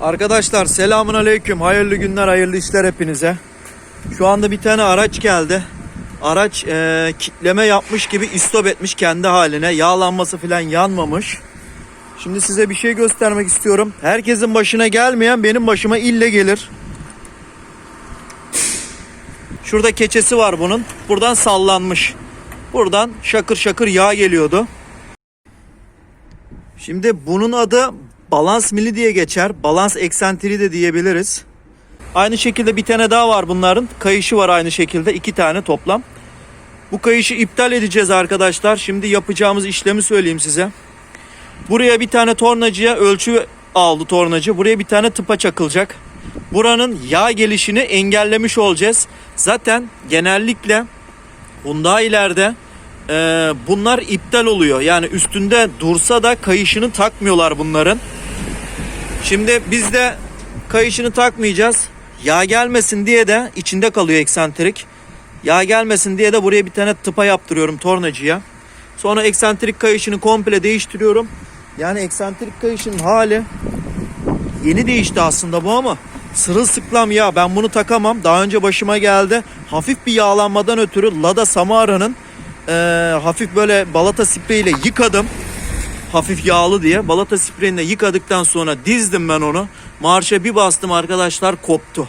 Arkadaşlar selamun aleyküm. Hayırlı günler, hayırlı işler hepinize. Şu anda bir tane araç geldi. Araç e, kitleme yapmış gibi istop etmiş kendi haline. Yağlanması falan yanmamış. Şimdi size bir şey göstermek istiyorum. Herkesin başına gelmeyen benim başıma ille gelir. Şurada keçesi var bunun. Buradan sallanmış. Buradan şakır şakır yağ geliyordu. Şimdi bunun adı balans mili diye geçer. Balans eksantri de diyebiliriz. Aynı şekilde bir tane daha var bunların. Kayışı var aynı şekilde. iki tane toplam. Bu kayışı iptal edeceğiz arkadaşlar. Şimdi yapacağımız işlemi söyleyeyim size. Buraya bir tane tornacıya ölçü aldı tornacı. Buraya bir tane tıpa çakılacak. Buranın yağ gelişini engellemiş olacağız. Zaten genellikle bunda ileride e, bunlar iptal oluyor. Yani üstünde dursa da kayışını takmıyorlar bunların. Şimdi biz de kayışını takmayacağız. Yağ gelmesin diye de içinde kalıyor eksantrik. Yağ gelmesin diye de buraya bir tane tıpa yaptırıyorum tornacıya. Sonra eksantrik kayışını komple değiştiriyorum. Yani eksantrik kayışın hali yeni değişti aslında bu ama sırılsıklam ya ben bunu takamam. Daha önce başıma geldi. Hafif bir yağlanmadan ötürü Lada Samara'nın eee, hafif böyle balata spreyiyle yıkadım. Hafif yağlı diye. Balata spreyinde yıkadıktan sonra dizdim ben onu. Marşa bir bastım arkadaşlar koptu.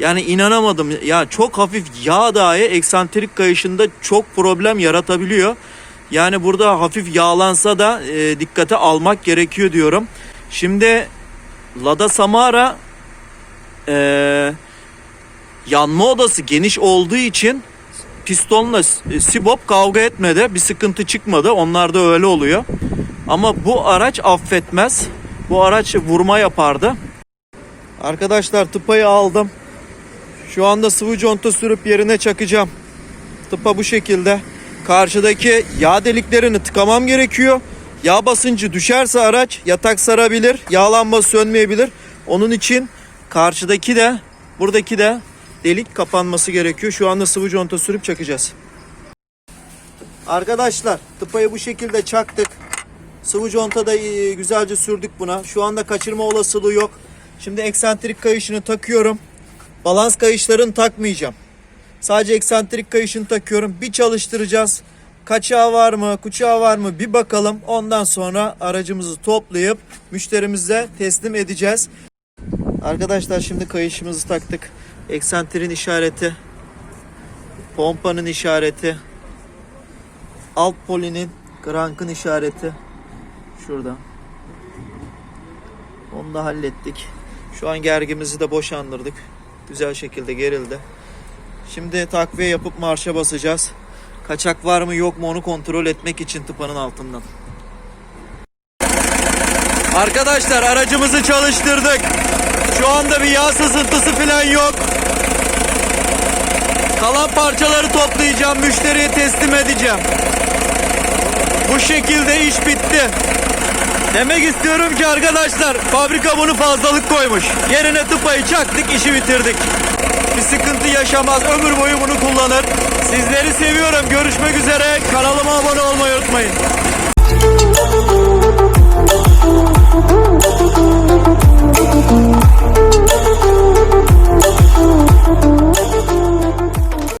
Yani inanamadım. Ya çok hafif yağ dahi eksantrik kayışında çok problem yaratabiliyor. Yani burada hafif yağlansa da e, dikkate almak gerekiyor diyorum. Şimdi Lada Samara e, yanma odası geniş olduğu için pistonla e, Sibop kavga etmedi. Bir sıkıntı çıkmadı. Onlarda öyle oluyor. Ama bu araç affetmez. Bu araç vurma yapardı. Arkadaşlar tıpayı aldım. Şu anda sıvı conta sürüp yerine çakacağım. Tıpa bu şekilde. Karşıdaki yağ deliklerini tıkamam gerekiyor. Yağ basıncı düşerse araç yatak sarabilir. Yağlanma sönmeyebilir. Onun için karşıdaki de buradaki de delik kapanması gerekiyor. Şu anda sıvı conta sürüp çakacağız. Arkadaşlar tıpayı bu şekilde çaktık. Sıvı conta da e, güzelce sürdük buna. Şu anda kaçırma olasılığı yok. Şimdi eksantrik kayışını takıyorum. Balans kayışlarını takmayacağım. Sadece eksantrik kayışını takıyorum. Bir çalıştıracağız. Kaçağı var mı, kuçağı var mı bir bakalım. Ondan sonra aracımızı toplayıp müşterimize teslim edeceğiz. Arkadaşlar şimdi kayışımızı taktık. Eksantrin işareti, pompanın işareti, alt polinin, krankın işareti şurada. Onu da hallettik. Şu an gergimizi de boşandırdık. Güzel şekilde gerildi. Şimdi takviye yapıp marşa basacağız. Kaçak var mı yok mu onu kontrol etmek için tıpanın altından. Arkadaşlar aracımızı çalıştırdık. Şu anda bir yağ sızıntısı falan yok. Kalan parçaları toplayacağım, müşteriye teslim edeceğim. Bu şekilde iş bitti. Demek istiyorum ki arkadaşlar fabrika bunu fazlalık koymuş. Yerine tıpayı çaktık işi bitirdik. Bir sıkıntı yaşamaz ömür boyu bunu kullanır. Sizleri seviyorum. Görüşmek üzere. Kanalıma abone olmayı unutmayın.